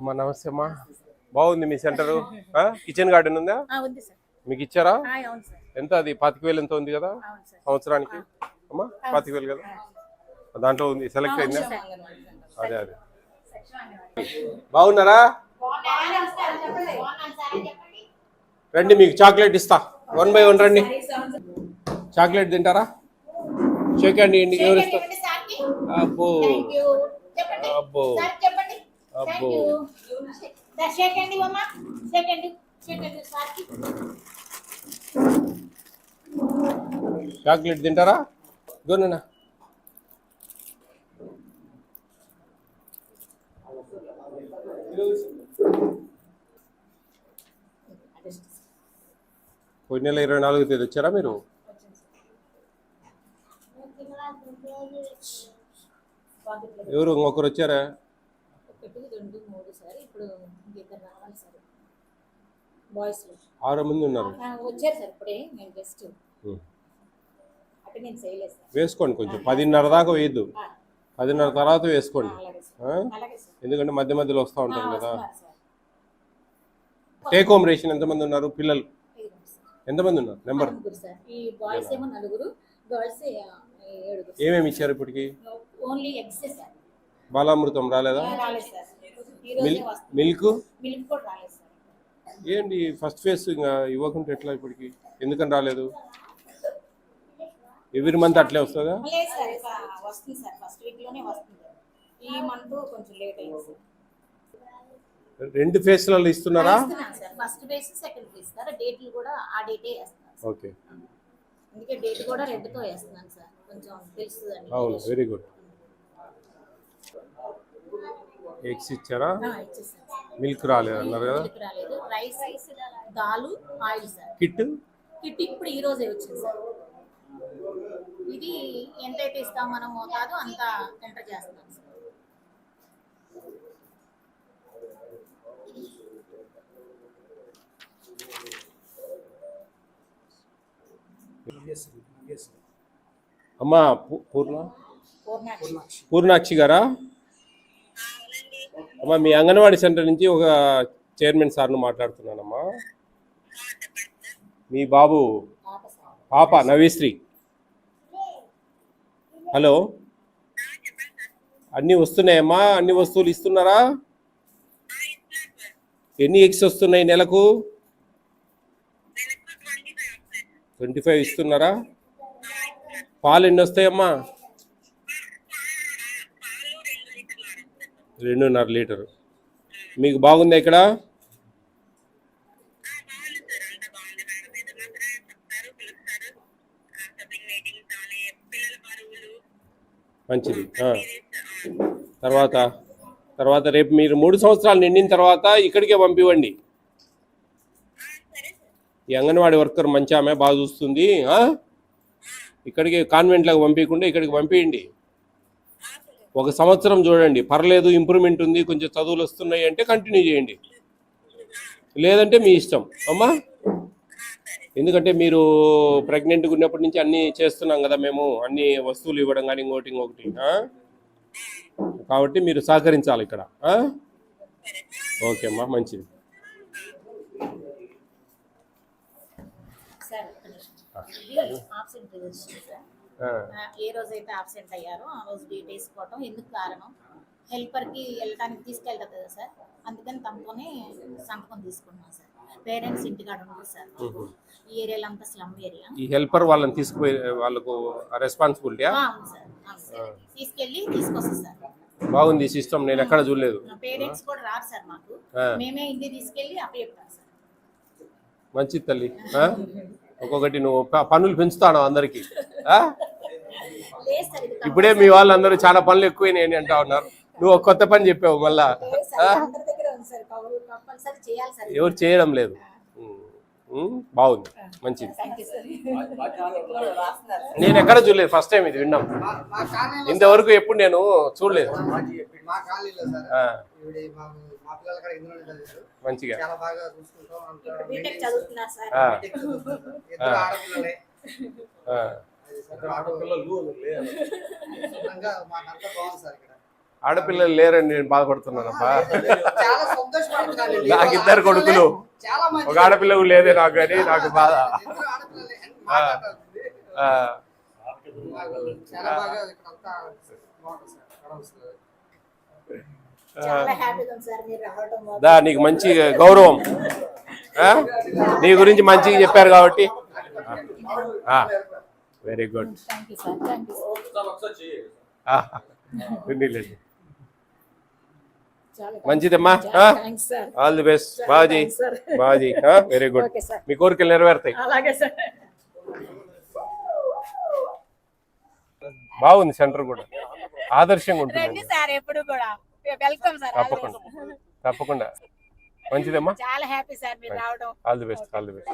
అమ్మా నమస్తే అమ్మా. బాగుంది మీ సెంటర్? కిచెన్ గార్డెన్ ఉందా? ఆ, ఉంది సార్. మీకు ఇచ్చారా? ఎంత అది? పాతిక వేలు ఎంత ఉంది కదా? అవును సార్. సంవత్సరానికి? అమ్మా పాతిక వేలు కదా? దాంట్లో ఉంది. సెలెక్ట్ అయిందా? అదే అదే. బాగున్నారా? రండి మీకు చాక్లెట్ ఇస్తా. వన్ బై వన్ రండి. చాక్లెట్ తింటారా? షేక్ ఇవ్వండి ఎవరు ఇస్తారు? అబ్బో. అబ్బో. అబ్బో. సెకండ్ సెకండ్ సెకండ్ సార్కి. చాక్లెట్ తింటారా? గోనా పోయిన నెల ఇరవై నాలుగు తేదీ వచ్చారా మీరు? ఎవరు ఇంకొకరు వచ్చారా? ఒకటి రెండు మూడు సార్ ఇప్పుడు ఇద్దరు రావాలి సార్. బాయ్స్ ఆరు మంది ఉన్నారు. వచ్చారు సార్ ఇప్పుడే నేను జస్ట్ ఉం. అంటే నేను చేయలేదు సార్. వేసుకోండి కొంచెం. పదిన్నర దాకా వేయద్దు. పదిన్నర తర్వాత వేసుకోండి. ఎందుకంటే మధ్య మధ్యలో వస్తూ ఉంటారు కదా. టేక్ హోమ్ రేషన్ ఎంతమంది ఉన్నారు? పిల్లలు. ఎంతమంది ఉన్నారు? నెంబర్ ఏమేమి ఇచ్చారు ఇప్పటికి? Only eggs sir. బాలామృతం రాలేదా? మిల్క్? ఏంటి ఫస్ట్ ఫేస్ ఇంకా ఇవ్వకుంటే ఎట్లా ఇప్పటికి? ఎందుకని రాలేదు? ఎవ్రీ మంత్ అట్లే వస్తుందా? రెండు ఫేస్లలో ఇస్తున్నారా? First base second base sir. డేట్లు కూడా ఆ డేటే ఓకే. అందుకే డేట్ కూడా రెడ్తో వేస్తున్నాను సార్. కొంచెం అవును వెరీ గుడ్ ఎగ్స్ ఇచ్చారా. మిల్క్ రాలేదు అన్నారు కదా? రైస్ దాలు ఆయిల్ సార్. కిట్? కిట్ ఇప్పుడు ఈ రోజే వచ్చింది సార్. ఇది ఎంతైతే ఇస్తాం మనం మోతాదు అంత ఎంటర్ సార్. అమ్మా పూర్ణ? పూర్ణాక్షి గారా? అమ్మా మీ అంగన్వాడీ సెంటర్ నుంచి ఒక చైర్మన్ సార్ను మాట్లాడుతున్నానమ్మా. మీ బాబు పాప నవీశ్రీ హలో. అన్నీ వస్తున్నాయమ్మా? అన్ని వస్తువులు ఇస్తున్నారా? ఎన్ని ఎగ్స్ వస్తున్నాయి నెలకు? ట్వంటీ ఫైవ్ ఇస్తున్నారా? పాలు ఎన్ని వస్తాయమ్మా? రెండున్నర లీటరు. మీకు బాగుందా ఇక్కడ? మంచిది. తర్వాత తర్వాత రేపు మీరు మూడు సంవత్సరాలు నిండిన తర్వాత ఇక్కడికే పంపివ్వండి. ఈ అంగన్వాడీ వర్కర్ మంచి ఆమె బాగా చూస్తుంది? ఇక్కడికి కాన్వెంట్లకు పంపించకుండా ఇక్కడికి పంపించండి ఒక సంవత్సరం చూడండి. పర్లేదు ఇంప్రూవ్మెంట్ ఉంది కొంచెం చదువులు వస్తున్నాయి అంటే కంటిన్యూ చేయండి. లేదంటే మీ ఇష్టం. అమ్మా? ఎందుకంటే మీరు ప్రెగ్నెంట్గా ఉన్నప్పటి నుంచి అన్నీ చేస్తున్నాం కదా మేము. అన్ని వస్తువులు ఇవ్వడం కానీ ఇంకోటి ఇంకొకటి? కాబట్టి మీరు సహకరించాలి ఇక్కడ? ఓకే అమ్మా మంచిది. సార్ ఏ రోజైతే ఆబ్సెంట్ అయ్యారో ఆ రోజు డేట్ వేసుకోవటం ఎందుకు కారణం? హెల్పర్కి వెళ్ళటానికి తీసుకెళ్తారు కదా సార్. అందుకని తనతోనే సంతకం తీసుకున్నాం సార్. పేరెంట్స్ ఇంటికాడ ఉంటారు సార్. ఈ ఏరియాలో అంతా స్లమ్ ఏరియా ఈ హెల్పర్ వాళ్ళని తీసుకుపోయి వాళ్ళకు అవును సార్ సార్. తీసుకెళ్ళి తీసుకొస్తాం సార్. బాగుంది సిస్టమ్ నేను ఎక్కడ చూడలేదు. పేరెంట్స్ కూడా రారు సార్ మాకు. మేమే ఇంటి తీసుకెళ్ళి అప్పచెప్తాం సార్. మంచిది తల్లి? ఒక్కొక్కటి నువ్వు పనులు పెంచుతాను అందరికి. ఇప్పుడే మీ వాళ్ళందరూ చాలా పనులు ఎక్కువైనాయని అంటా ఉన్నారు. నువ్వు కొత్త పని చెప్పావు మళ్ళా. ఎవరు చేయడం లేదు. బాగుంది. మంచిది. నేను ఎక్కడ చూడలేదు ఫస్ట్ టైం ఇది విన్నాం. ఇంతవరకు ఎప్పుడు నేను చూడలేదు. మంచిగా. చాలా ఆడపిల్లలే లేరని నేను సంతోషపడుతున్నాను నాకు ఇద్దరు కొడుకులు. చాలా మంచి ఒక ఆడపిల్ల లేదే నాకు కానీ నాకు బాధ. అని నాకు. దా మంచి గౌరవం? నీ గురించి మంచిగా చెప్పారు కాబట్టి. వెరీ గుడ్ మంచిదమ్మా ఆల్ ది బెస్ట్ బాజీ బాజీ వెరీ గుడ్ మీ కోరికలు నెరవేరుతాయి. అలాగే సార్ బాగుంది సెంటర్ కూడా. ఆదర్శంగా ఉంటుంది. రండి సార్ ఎప్పుడు కూడా. వెల్కమ్ సార్ తప్పకుండా. తప్పకుండా. మంచిదమ్మా? చాలా హ్యాపీ సార్ మీరు రావడం. All the best all the best